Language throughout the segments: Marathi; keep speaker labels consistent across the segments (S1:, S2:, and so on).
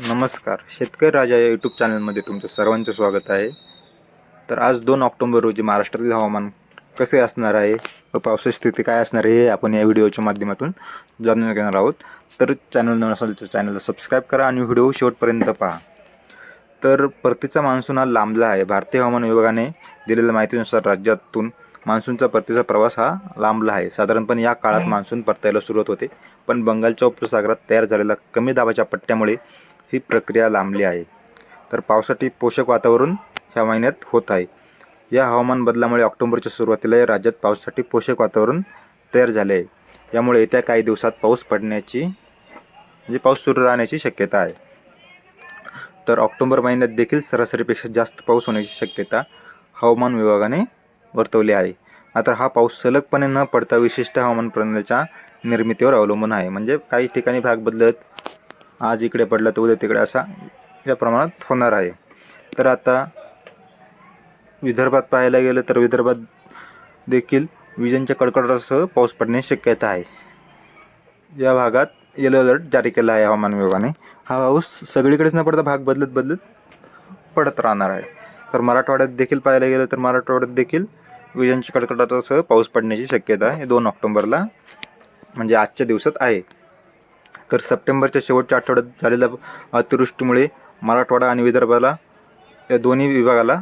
S1: नमस्कार. शेतकरी राजा या यूट्यूब चॅनलमध्ये तुमचं सर्वांचं स्वागत आहे. तर आज दोन ऑक्टोंबर रोजी महाराष्ट्रातील हवामान कसे असणार आहे व पावसाची स्थिती काय असणार आहे हे आपण या व्हिडिओच्या माध्यमातून जाणून घेणार आहोत. तर चॅनल नवीन असेल तर चॅनलला सबस्क्राईब करा आणि व्हिडिओ शेवटपर्यंत पहा. तर परतीचा मान्सून हा लांबला आहे. भारतीय हवामान विभागाने दिलेल्या माहितीनुसार राज्यातून मान्सूनचा परतीचा प्रवास हा लांबला आहे. साधारणपणे या काळात मान्सून परतायला सुरुवात होते. पण बंगालच्या उपसागरात तयार झालेल्या कमी दाबाच्या पट्ट्यामुळे ही प्रक्रिया लांबली आहे. तर पावसासाठी पोषक वातावरण ह्या महिन्यात होत आहे. या हवामान बदलामुळे ऑक्टोबरच्या सुरुवातीला या राज्यात पावसासाठी पोषक वातावरण तयार झाले आहे. यामुळे येत्या काही दिवसात पाऊस पडण्याची म्हणजे पाऊस सुरू राहण्याची शक्यता आहे. तर ऑक्टोबर महिन्यात देखील सरासरीपेक्षा जास्त पाऊस होण्याची शक्यता हवामान विभागाने वर्तवली आहे. मात्र हा पाऊस सलगपणे न पडता विशिष्ट हवामान प्रणालीच्या निर्मितीवर अवलंबून आहे. म्हणजे काही ठिकाणी भाग बदलत आज इकडे पडला तर उद्या तिकडे असा या प्रमाणात होणार आहे. तर आता विदर्भात पाहायला गेलं तर विदर्भात देखील विजेंच्या कडकडासह पाऊस पडण्याची शक्यता आहे. या भागात येलो अलर्ट जारी केला आहे हवामान विभागाने. हा पाऊस सगळीकडेच न पडता भाग बदलत बदलत पडत राहणार आहे. तर मराठवाड्यात देखील पाहायला गेलं तर मराठवाड्यात देखील विजांच्या कडकडाटासह पाऊस पडण्याची शक्यता आहे. दोन ऑक्टोंबरला म्हणजे आजच्या दिवसात आहे. तर सप्टेंबरच्या शेवटच्या आठवड्यात झालेल्या अतिवृष्टीमुळे मराठवाडा आणि विदर्भाला या दोन्ही विभागाला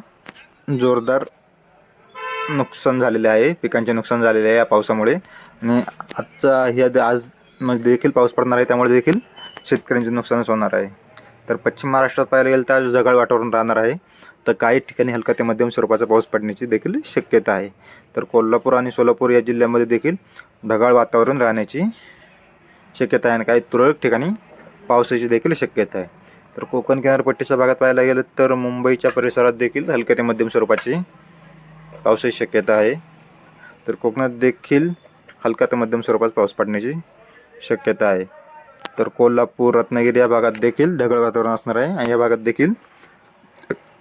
S1: जोरदार नुकसान झालेले आहे पिकांचे नुकसान झालेले आहे या पावसामुळे. आणि आजचा ह्या आज म्हणजे देखील पाऊस पडणार आहे त्यामुळे देखील शेतकऱ्यांचे नुकसानच होणार आहे. तर पश्चिम महाराष्ट्रात पाहायला गेलं तर आज ढगाळ वातावरण राहणार आहे. तर काही ठिकाणी हलका ते मध्यम स्वरूपाचा पाऊस पडण्याची देखील शक्यता आहे. तर कोल्हापूर आणि सोलापूर या जिल्ह्यामध्ये देखील ढगाळ वातावरण राहण्याची शक्यता आहे आणि काही तुरळक ठिकाणी पावसाची देखील शक्यता आहे. तर कोकण किनारपट्टीच्या भागात पाहायला गेलं तर मुंबईच्या परिसरात देखील हलक्या ते मध्यम स्वरूपाची पावसाची शक्यता आहे. तर कोकणात देखील हलका ते मध्यम स्वरूपात पाऊस पडण्याची शक्यता आहे. तर कोल्हापूर रत्नागिरी या भागात देखील ढगळ वातावरण असणार आहे आणि या भागात देखील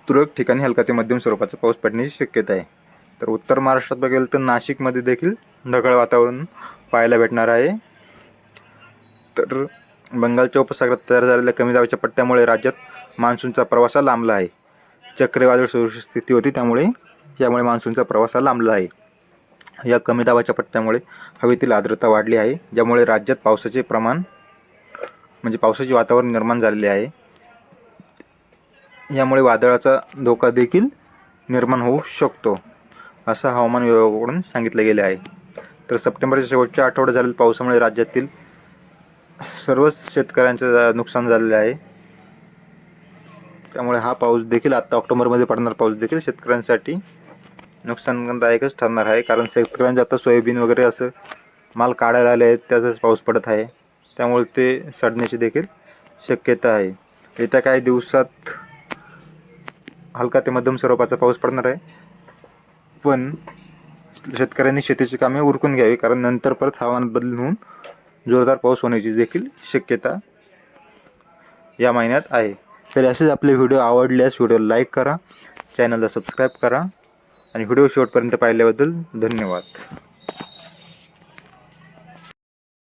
S1: तुरळक ठिकाणी हलका ते मध्यम स्वरूपाचा पाऊस पडण्याची शक्यता आहे. तर उत्तर महाराष्ट्रात बघेल तर नाशिकमध्ये देखील ढगाळ वातावरण पाहायला भेटणार आहे. तर बंगालच्या उपसागरात तयार झालेल्या कमी दाबाच्या पट्ट्यामुळे राज्यात मान्सूनचा प्रवास हा लांबला आहे. चक्रीवादळ सुरक्षित स्थिती होती त्यामुळे यामुळे मान्सूनचा प्रवास हा लांबला आहे. या कमी दाबाच्या पट्ट्यामुळे हवेतील आर्द्रता वाढली आहे ज्यामुळे राज्यात पावसाचे प्रमाण म्हणजे पावसाचे वातावरण निर्माण झालेले आहे. यामुळे वादळाचा धोका देखील निर्माण होऊ शकतो असं हवामान विभागाकडून सांगितलं गेले आहे. तर सप्टेंबरच्या शेवटच्या आठवड्यात झालेल्या पावसामुळे राज्यातील सर्वच शेतकऱ्यांचं नुकसान झालेलं आहे. त्यामुळे हा पाऊस देखील आत्ता ऑक्टोबरमध्ये पडणारा पाऊस देखील शेतकऱ्यांसाठी नुकसानदायकच ठरणार आहे. कारण शेतकऱ्यांचे आता सोयाबीन वगैरे असं माल काढायला आले आहेत त्याचाच पाऊस पडत आहे. त्यामुळे ते सडण्याची देखील शक्यता आहे. येत्या काही दिवसात हलका ते मध्यम स्वरूपाचा पाऊस पडणार आहे. पण शेतकऱ्यांनी शेतीची कामे उरकून घ्यावी कारण नंतर परत हवामान बदल होऊन जोरदार पाऊस होण्याची देखील शक्यता या महिन्यात आहे. तर असेच आपले व्हिडिओ आवडल्यास व्हिडिओ लाईक करा चॅनलला सबस्क्राईब करा आणि व्हिडिओ शेवटपर्यंत पाहिल्याबद्दल धन्यवाद.